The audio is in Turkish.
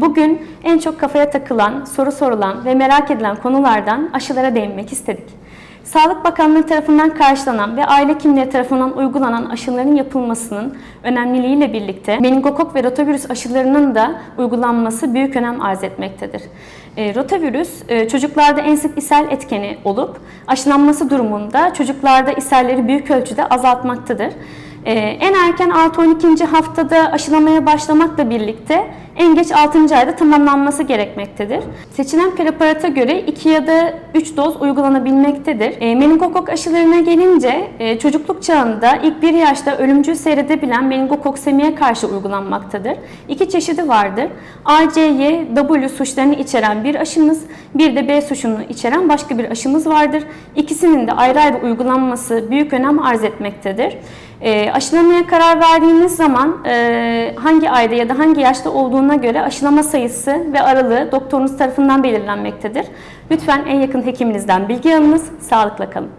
Bugün en çok kafaya takılan, soru sorulan ve merak edilen konulardan aşılara değinmek istedik. Sağlık Bakanlığı tarafından karşılanan ve aile hekimleri tarafından uygulanan aşıların yapılmasının önemliliğiyle birlikte meningokok ve rotavirüs aşılarının da uygulanması büyük önem arz etmektedir. E, rotavirüs e, çocuklarda en sık ishal etkeni olup aşılanması durumunda çocuklarda ishalleri büyük ölçüde azaltmaktadır. Ee, en erken 6-12. haftada aşılamaya başlamakla birlikte en geç 6. ayda tamamlanması gerekmektedir. Seçilen preparata göre 2 ya da 3 doz uygulanabilmektedir. E, meningokok aşılarına gelince e, çocukluk çağında ilk 1 yaşta ölümcül seyredebilen meningokoksemiye karşı uygulanmaktadır. İki çeşidi vardır. A, C, Y, W suçlarını içeren bir aşımız, bir de B suçunu içeren başka bir aşımız vardır. İkisinin de ayrı ayrı uygulanması büyük önem arz etmektedir. E, aşılamaya karar verdiğiniz zaman e, hangi ayda ya da hangi yaşta olduğuna göre aşılama sayısı ve aralığı doktorunuz tarafından belirlenmektedir. Lütfen en yakın hekiminizden bilgi alınız, sağlıkla kalın.